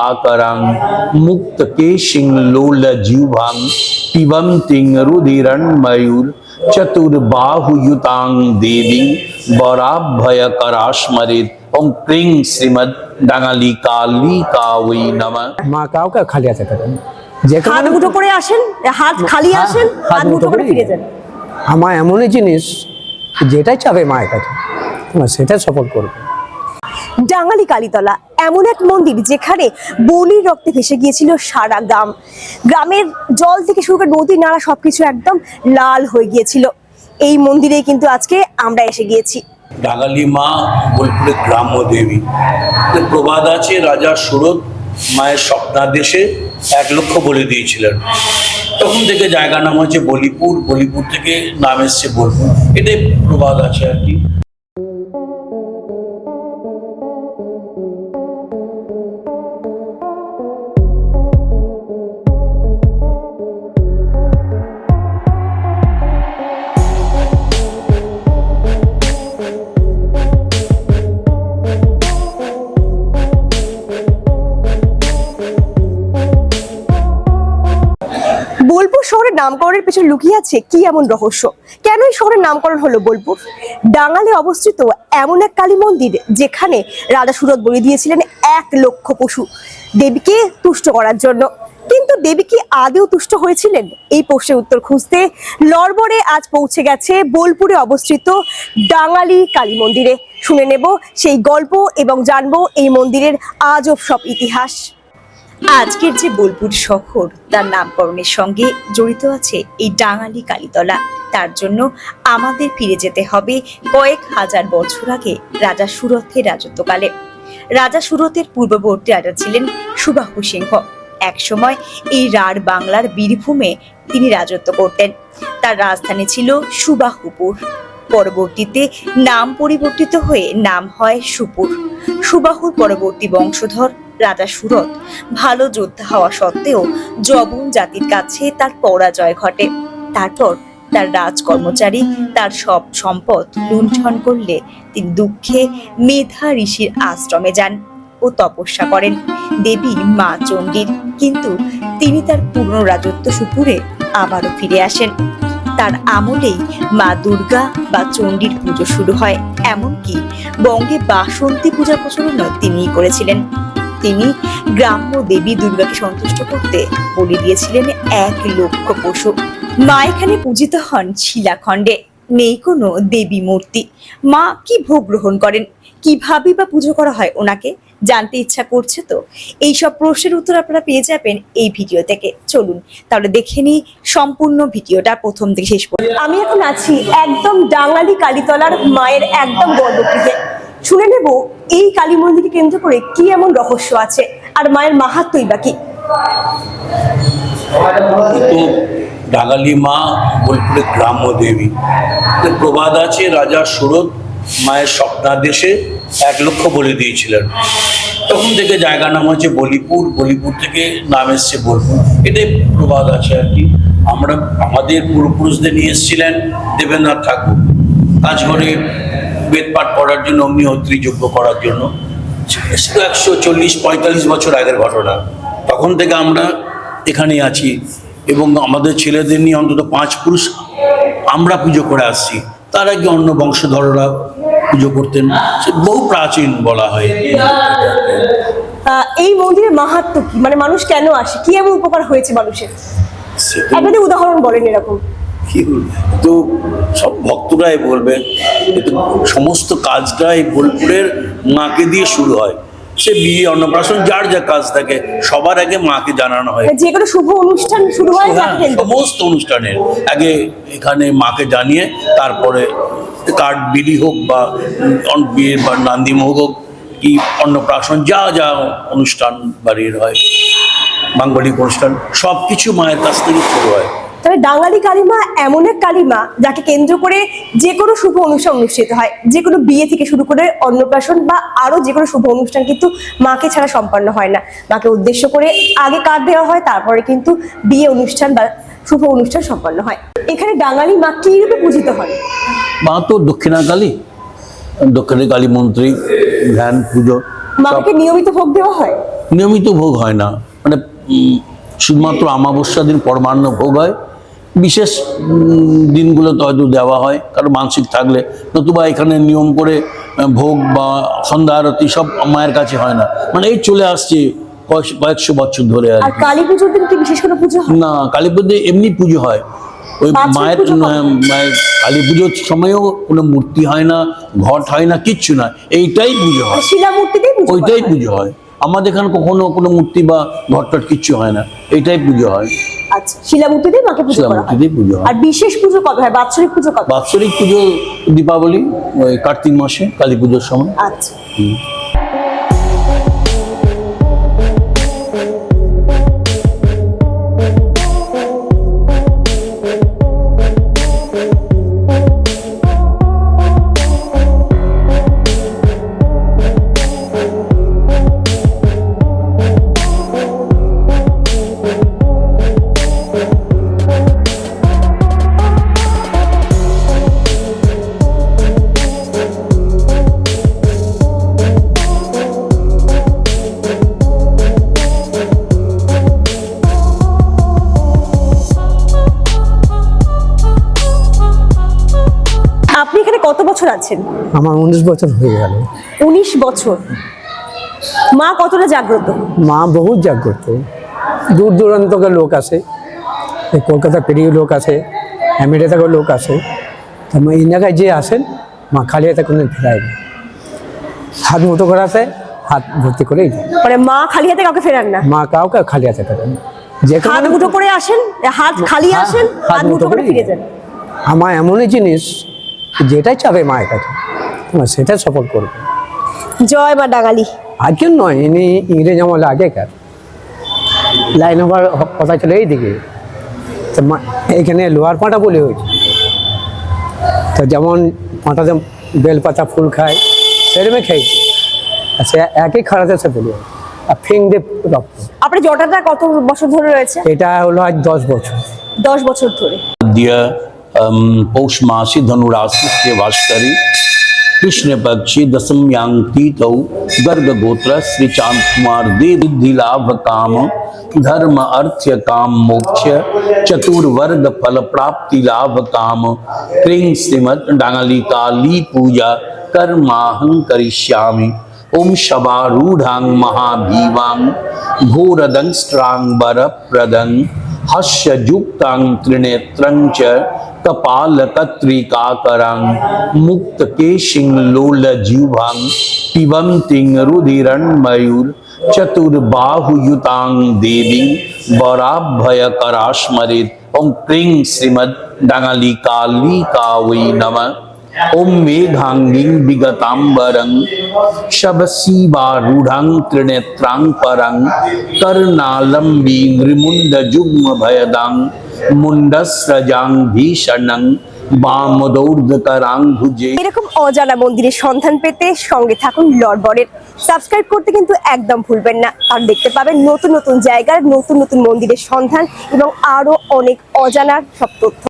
आकरं मुक्तकेशिं लोलजीवां पिबन्तीं रुधिरन्मयूर चतुर्बाहुयुतां देवीं वराभयकरास्मरेत् ॐ क्रीं श्रीमद् ডাঙালি কালী কাউই নমঃ মা কাউকে খালি আছে থাকেন যে হাত কারণে মুঠো করে আসেন হাত খালি হ্যাঁ, আসেন হাত হাত মুঠো মুঠো করে করে ফিরে যান আমার এমনই জিনিস যেটাই চাবে মায়ের কাছে তোমার সেটাই সফল করবে ডাঙালি কালীতলা, এমন এক মন্দির যেখানে বলির রক্তে ভেসে গিয়েছিল সারা গ্রাম। গ্রামের জল থেকে শুরু করে নদী, নালা সবকিছু একদম লাল হয়ে গিয়েছিল। এই মন্দিরে কিন্তু আজকে আমরা এসে গিয়েছি। ডাঙালি মা বোলপুরে গ্রাম্য দেবী। প্রবাদ আছে, রাজা সুরত মায়ের স্বপ্নাদেশে এক লক্ষ বলে দিয়েছিলেন। তখন থেকে জায়গা নাম হচ্ছে বলিপুর বলিপুর থেকে নাম এসছে বোলপুর। এটাই প্রবাদ আছে আর কি। নামকরণের পেছনে লুকিয়ে আছে কি এমন রহস্য? কেন এই শহরের নামকরণ হলো বোলপুর? ডাঙালে অবস্থিত এমন এক কালী মন্দির যেখানে রাজা সুরত বলি দিয়েছিলেন এক লক্ষ পশু। দেবীকে তুষ্ট করার জন্য। কিন্তু দেবী কি আদেও তুষ্ট হয়েছিলেন? এই প্রশ্নের উত্তর খুঁজতে লড়বড়ে আজ পৌঁছে গেছে বোলপুরে অবস্থিত ডাঙালি কালী মন্দিরে। শুনে নেব সেই গল্প এবং জানব এই মন্দিরের আজব সব ইতিহাস। আজকের যে বোলপুর শহর, তার নামকরণের সঙ্গে জড়িত আছে এই ডাঙালি কালীতলা। তার জন্য আমাদের ফিরে যেতে হবে কয়েক হাজার বছর আগে রাজা সুরথের রাজত্বকালে। রাজা সুরথের পূর্ববর্তী রাজা ছিলেন সুবাহু সিংহ। একসময় এই রাঢ় বাংলার বীরভূমে তিনি রাজত্ব করতেন। তার রাজধানী ছিল সুবাহুপুর। পরবর্তীতে নাম পরিবর্তিত হয়ে নাম হয় সুপুর। সুবাহুর পরবর্তী বংশধর রাজা সুরত ভালো যোদ্ধা হওয়া সত্ত্বেও জবন জাতির কাছে তার পরাজয় ঘটে। তারপর তার রাজকর্মচারী তার সব সম্পদ লুণ্ঠন করলে তিনি দুঃখে মেধা ঋষির আশ্রমে যান ও তপস্যা করেন। দেবী মা চণ্ডীর। কিন্তু তিনি তার পূর্ণ রাজত্ব সুপুরে আবারও ফিরে আসেন। তার আমলেই মা দুর্গা বা চণ্ডীর পুজো শুরু হয়। এমনকি বঙ্গে বাসন্তী পূজার প্রচলন তিনিই করেছিলেন। তিনি গ্রাম্য দেবী দুর্গাকে সন্তুষ্ট করতে বলি দিয়েছিলেন এক লক্ষ পশু। মা এখানে পূজিত হন শিলাখণ্ডে। নেই কোনো দেবী মূর্তি। মা কি ভোগ গ্রহণ করেন? কীভাবে বা পুজো করা হয় ওনাকে? জানতে ইচ্ছা করছে তো? এই সব প্রশ্নের উত্তর আপনারা পেয়ে যাবেন এই ভিডিও থেকে। চলুন, তাহলে দেখে নিই সম্পূর্ণ ভিডিওটা প্রথম থেকে শেষ আমি এখন আছি একদম ডাঙালি কালীতলার মায়ের একদম গর্ভগৃহে। শুনে নেব এই কালী মন্দিরকে কেন্দ্র করে কি এমন রহস্য আছে আর মায়ের মাহাত্মই বা কি? তো ডাগালি মা বোলপুরে গ্রাম্য দেবী। প্রবাদ আছে রাজা সুরত মায়ের স্বপ্নাদেশে এক লক্ষ বলে দিয়েছিলেন। তখন থেকে জায়গা নাম হচ্ছে বলিপুর। বলিপুর থেকে নাম এসছে বোলপুর। এটাই প্রবাদ আছে আর কি। আমরা আমাদের পূর্বপুরুষদের নিয়ে এসেছিলেন দেবেন্দ্রনাথ ঠাকুর। কাজঘরে বেদ পাঠ করার জন্য অগ্নিহোত্রী যজ্ঞ করার জন্য। একশো চল্লিশ পঁয়তাল্লিশ বছর আগের ঘটনা। তখন থেকে আমরা এখানে আছি এবং আমাদের ছেলেদের নিয়ে অন্তত পাঁচ পুরুষ আমরা পুজো করে আসছি। তার আগে অন্য বংশধররা পুজো করতেন। সে বহু প্রাচীন বলা হয়। এই মন্দিরের মাহাত্ম কি? মানে মানুষ কেন আসে? কি এমন উপকার হয়েছে মানুষের? উদাহরণ বলেন এরকম। কি তো সব ভক্তরাই বলবে কিন্তু সমস্ত কাজটাই বোলপুরের মাকে দিয়ে শুরু হয়। সে বিয়ে অন্নপ্রাশন যার যা কাজ থাকে সবার আগে মাকে জানানো হয়। যে কোনো শুভ অনুষ্ঠান শুরু হয় হ্যাঁ। সমস্ত অনুষ্ঠানের। আগে এখানে মাকে জানিয়ে তারপরে কার্ড বিলি হোক বা বিয়ে বা নান্দিমোহ হোক কি অন্নপ্রাশন যা যা অনুষ্ঠান বাড়ির হয় মাঙ্গলিক অনুষ্ঠান সব কিছু মায়ের কাছ থেকে শুরু হয়। তবে ডাঙ্গালি কালিমা এমন এক কালিমা যাকে কেন্দ্র করে যে কোনো শুভ অনুষ্ঠান অনুষ্ঠিত হয়। যে কোনো বিয়ে থেকে শুরু করে অন্নপ্রাশন বা আরও যে কোনো শুভ অনুষ্ঠান কিন্তু মাকে ছাড়া সম্পন্ন হয় না। মাকে উদ্দেশ্য করে আগে কার্ড দেওয়া হয় তারপরে কিন্তু বিয়ে অনুষ্ঠান বা শুভ অনুষ্ঠান সম্পন্ন হয়। এখানে ডাঙ্গালি মা কি রূপে পূজিত হন? মা তো দক্ষিণা কালী দক্ষিণে কালী মন্ত্রী ধ্যান পুজো মাকে নিয়মিত ভোগ দেওয়া হয়? নিয়মিত ভোগ হয় না। মানে শুধুমাত্র আমাবস্যা দিন পরমান্ন ভোগ হয়। বিশেষ দিনগুলোতে হয়তো দেওয়া হয় কারণ মানসিক থাকলে। নতুবা এখানে নিয়ম করে ভোগ বা সন্ধ্যা আরতি সব মায়ের কাছে হয় না। মানে এই চলে আসছে কয়েকশো কয়েকশো বছর ধরে আর কালী পুজোর দিন কি বিশেষ কোনো পুজো হয়? না কালী পুজোতে এমনি পুজো হয়। ওই মায়ের পুজো? মায়ের কালী পুজোর সময়ও কোনো মূর্তি হয় না ঘট হয় না কিচ্ছু না। এইটাই পুজো হয়। শিলা মূর্তিতেই ওইটাই পুজো হয়। আমাদের এখানে কখনো কোনো মূর্তি বা ঘটটট কিছু কিচ্ছু হয় না। এটাই পুজো হয়। আচ্ছা শিলা দিয়ে মাকে পুজো করা হয়? আর বিশেষ পুজো কবে হয়? বাৎসরিক পুজো কবে? বাৎসরিক পুজো দীপাবলি ওই কার্তিক মাসে কালী পুজোর সময়। আচ্ছা। আছেন? আমার উনিশ বছর হয়ে গেল। উনিশ বছর। মা কতটা জাগ্রত? মা বহুত জাগ্রত। দূর দূরান্ত থেকে লোক আসে। এই কলকাতা পেরিয়ে লোক আসে আমেরিকা থেকেও লোক আসে। তো এই জায়গায় যে আসেন মা খালি হাতে কোনো ফেরায় না। হাত মুঠো করে আসে হাত ভর্তি করেই যায়। মানে মা খালি হাতে কাউকে ফেরান না? মা কাউকে খালি হাতে ফেরায় না। যে হাত মুঠো করে আসেন হাত খালি হ্যাঁ, আসেন হাত মুঠো করে ফিরে। যান। আমার এমনই জিনিস যেটাই চাবে মায়ের কাছে সেটা সফল করবে। জয় মা ডাঙালি। কেউ নয় ইনি ইংরেজ আমলে আগেকার। লাইন হবার কথা ছিল এইদিকে। তো এখানে লোহার পাঁটা বলে হয়েছে। তো যেমন পাঁটাতে বেলপাতা ফুল খায় সেরমে খেয়েছে সে একই খাড়াতে সে বলে আর ফিং দিয়ে রক্ত। আপনার জটাটা কত বছর ধরে রয়েছে? এটা হলো আজ দশ বছর। দশ বছর ধরে। দিয়া पौष मासी धनुराशि के वास्तरी कृष्ण पक्षी दशम्यांग तीतौ गर्ग गोत्र श्री चाँद कुमार देव बुद्धि लाभ काम, धर्म अर्थ काम मोक्ष चतुर्वर्ग फल प्राप्ति लाभ काम। क्रीं श्रीमद डांगली काली पूजा, कर्माहं करिष्यामि। ओम शबारूढ़ांग महाभीवांग घोरदंग स्ट्रांग वरप्रदंग हस्ययुक्तांग त्रिनेत्रं च कपालकत्रिकाकरं मुक्तकेशिं लोलजीवां पिबन्तीं रुधिरन्मयूर चतुर्बाहुयुतां देवीं वराभयकरास्मरेत् ॐ क्रीं श्रीमद् डाङलिकालिका वै नमः ॐ मेघाङ्गीं विगताम्बरं शबसीवारूढां त्रिनेत्रां परं कर्णालम्बी नृमुण्डजुग्मभयदां মুন্ডস্রজাংভি শর্ণং এরকম অজানা মন্দিরের সন্ধান পেতে সঙ্গে থাকুন লরবরের সাবস্ক্রাইব করতে কিন্তু একদম ভুলবেন না। আর দেখতে পাবেন নতুন নতুন জায়গার, নতুন নতুন মন্দিরের সন্ধান এবং আরও অনেক অজানার সব তথ্য।